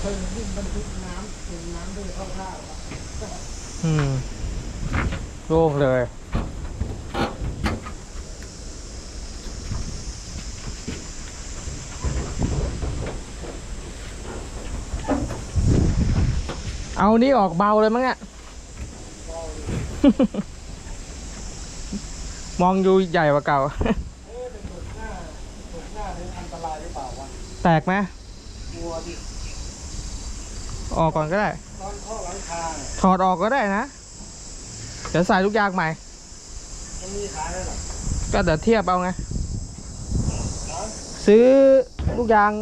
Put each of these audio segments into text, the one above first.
เคยวิ่งบรรทุกน้ำเป็นน้ำด้วยเข้าท่าอะอืมโล่งเลย เอานี้ออกเบาเลยมั้งเนี่ยมองดูใหญ่กว่าเก่า เอ๊ะแต่ตกหน้าตกหน้านี่อันตรายหรือเปล่าวะแตกไหม กลัวดิ ออกก่อนก็ได้ ตอนเข้าหลังคาเนี่ยถอดออกก็ได้นะ เดี๋ยวใส่ลูกยางใหม่มันมีขายแล้วเหรอก็เดี๋ยวเทียบเอาไงฮะซื้อลูกยาง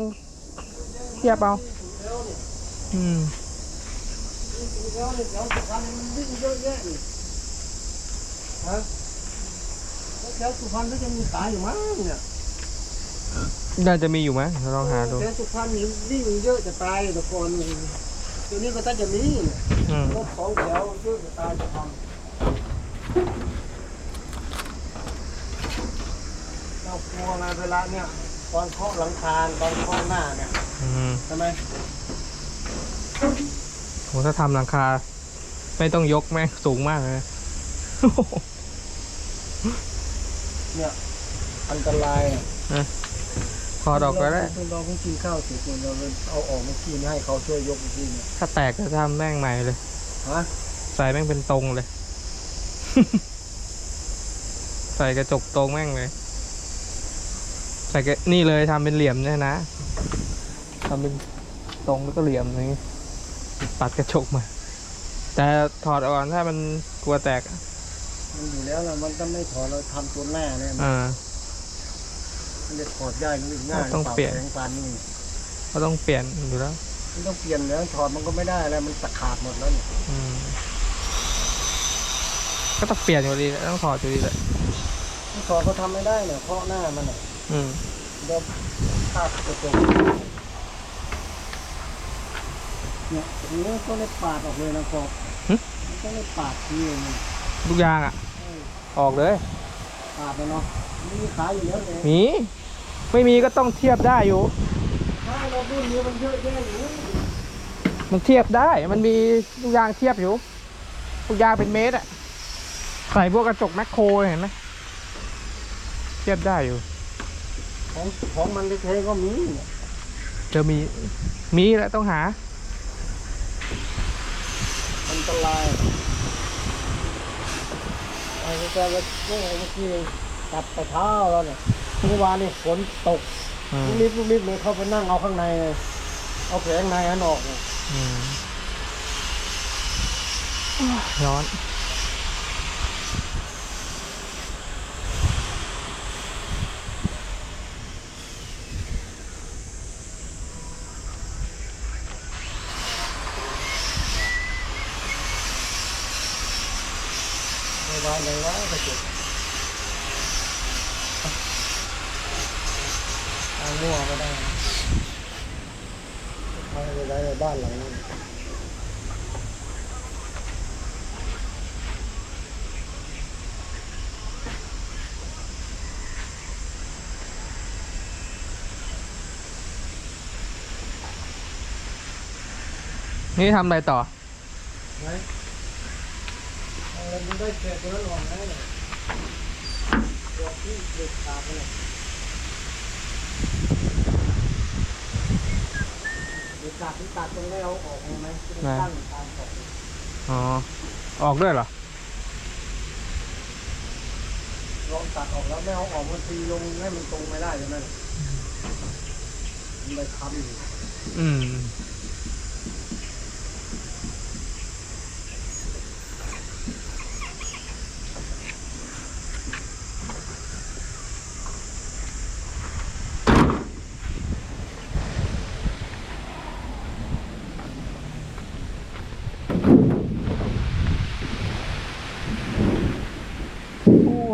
เทียบเอาถูกแล้วเนี่ยอืมถูกแล้วเนี่ยเดี๋ยวสุพรรณมันวิ่งเยอะแยะนี่ฮะแล้วแถวสุพรรณก็จะมีขายอยู่มั้งเนี่ยน่าจะมีอยู่ไหมเราลองหาดู แถวสุพรรณนี่วิ่งเยอะจะตายแต่ก่อนนี่ เดี๋ยวนี้ก็ถ้าจะมีเนี่ยอืมรถสองแถวเยอะจะตายจะทำเรากลัวไงเวลาเนี่ย ตอนเคาะหลังคาตอนเคาะหน้าเนี่ยอืมทำไมโหถ้าทำหลังคา ไม่ต้องยกแม่งสูงมากเลยเนี่ย อันตรายอะถ อดออกก็ได้เราเราเพิ่งกินข้าวเสร็จเนี่ยเราเลยเอาออกเมื่อกี้นี่ให้เขาช่วยยกเมื่อกี้เนี่ยถ้าแตกก็ทำแม่งใหม่เลย ฮะใส่แม่งเป็นตรงเลย ใส่กระจกตรงแม่งเลย ใส่กระนี่เลยทำเป็นเหลี่ยมเนี่ยนะทำเป็นตรงแล้วก็เหลี่ยมอย่างนี้ปัดกระจกมา แต่ถอดออกก่อนถ้ามันกลัวแตกอะมันอยู่แล้วนะมันต้องไม่ถอดเราทำตัวหน้าเนี่ยอ่า มันจะถอดได้หรือง่ายต้องเปลี่ยนแรงปานนี่ก็ต้องเปลี่ยนอยู่แล้วมันต้องเปลี่ยนแล้วถอดมันก็ไม่ได้แล้วมันตะขาดหมดแล้วเนี่ยอืมก็ต้องเปลี่ยนอยู่ดีต้องถอดอยู่ดีแหละมันถอดก็ทำไม่ได้เนี่ยเคาะหน้ามันอะอืมเดี๋ยวภาพกระจกเนี่ยตรงนี้ก็เลยปาดออกเลยนะครมันก็เลยปาดทีเองลูกยางอะเออออกเลย ปาดเลยเนาะมีขายอยู่แล้วเลยมี ไม่มีก็ต้องเทียบได้อยู่ ถ้าเรารุ่นนี้มันเยอะแยะอยู่มันเทียบได้ มันมีลูกยางเทียบอยู่ลูกยางเป็นเมตรอะใส่พวกกระจกแมคโครเห็นไหมเทียบได้อยู่ ของของมันเท่ๆก็มีเนี่ยจะมี มีแหละต้องหา อันตราย ไอ้แกก็เมื่อกี้ตัดไปเท้าแล้วเนี่ยเมื่อวานนี่ฝนตกอืมลูกนิดลูกนิดเลยเข้าไปนั่งเอาข้างในเลยเอาแผงในอันออกเลยอืมร้อนาไหนวะกระจกเอามั่วก็ได้เอาไปไว้ในบ้านหลังนั้นนี่ทำอะไรต่อ ไหน อาแล้วมันได้แกะตัวนั้นออกได้เลยดอกที่เด็ดขาดไปเลยเด็ดขาดที่ตัดตรงนี้เอาออกเลยไหมจะได้ตั้งตามขอบอ๋อ ออกด้วยเหรอ ลองตัดออกแล้วไม่เอาออกมันตีลงให้มันตรงไม่ได้ใช่ไหมมันไปค้ำอยู่อืม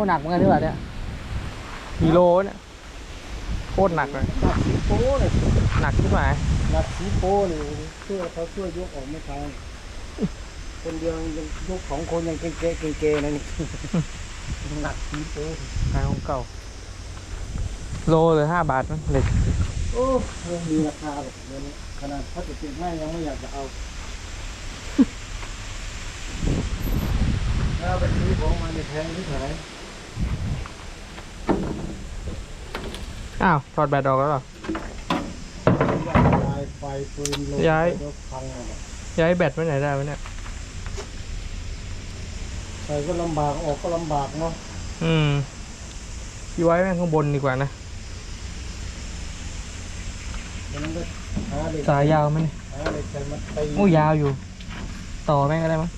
หนักเหมือนกันดีกว่าเนี่ยกิโลเนี่ยโคตรหนักเลยหนักสีโป้เลยหนักที่ไหนหนักสีโป้เลยช่วยเขาช่วยยกออกไม่ทันคนเดียวยังยกสองคนยังเก๊ะๆเก๊ๆนั่นนี่หนักสีโป้ขายของเก่า โลเลยห้าบาทนะเหล็กโอ้ไม่มีราคาหรอกเดี๋ยวนี้ขนาดพลาสติกแม่ยังไม่อยากจะเอาแล้วเอาไปซื้อของมาในแพงที่ไหน อ้าวถอดแบตออกแล้วเหรอ ย้ายไฟปืนลงย้าย รถพังอะย้ายแบตไว้ไหนได้วะเนี่ย ใส่ก็ลำบากออกก็ลำบากเนาะอืมพี่ไว้แม่งข้างบนดีกว่านะ มันก็หาเหล็กสายยาวไหมเนี่ยหาเหล็กใส่มาตีโอ้ยาวอยู่ ต่อแม่งก็ได้มั้ง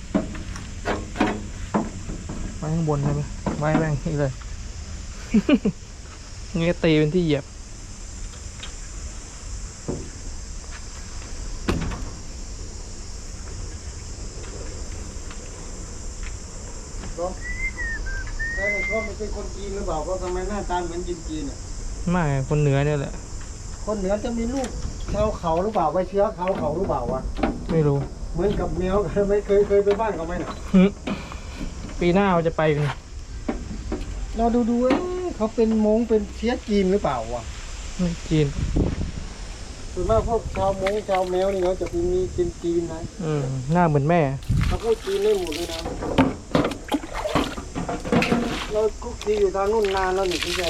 ไว้ข้างบนได้ไหม ไว้แม่งนี่เลยงี้ตีเป็นที่เหยียบ แล้วในเขาไม่ใช่คนจีนหรือเปล่าก็ทำไมหน้าตาเหมือนจีนจีนๆอะไม่คนเหนือเนี่ยแหละ คนเหนือจะมีลูกชาวเขาหรือเปล่าไปเชื้อเขาเขาหรือเปล่าวะไม่รู้ เหมือนกับแมว ไม่เคยเคยไปบ้านเขาไหมน่ะหึปีหน้าเราจะไปกัน เราดูดูเอ๊ะเขาเป็นมงเป็นเชื้อจีนหรือเปล่าวะไม่จีนส่วนมากพวกชาวมงชาวแมวนี่เขาจะมีจีนจีนๆนะอืมหน้าเหมือนแม่เขาพูดจีนได้หมดเลยนะเราคุกคีอยู่ทางนู่นนานแล้วนี่ที่จะ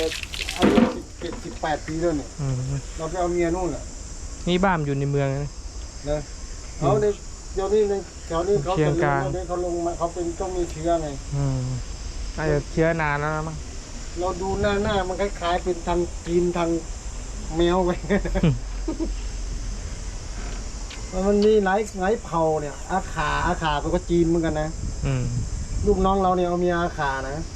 อายุสิบเจ็ดสิบแปดปีแล้วเนี่ยอืมเราไปเอาเมียนู่นแหละนี่บ้านอยู่ในเมืองนะนะเขาในเดี๋ยวนี้ในแถวนี้เขาเชียจะงเลี้กายงงเขาเขาลงมาเขาเป็นต้องมีเชื้อไงอืม น่าจะเชื้อนานแล้วมั้งเราดูหน้าหน้ามันคล้ายๆเป็นทางจีนทางแมวไปมันมีหลายหลายเผ่าเนี่ย อาขาอาขาเป็นก็จีนเหมือนกันนะ อืมลูกน้องเราเนี่ยเอาเมียอาขานะอ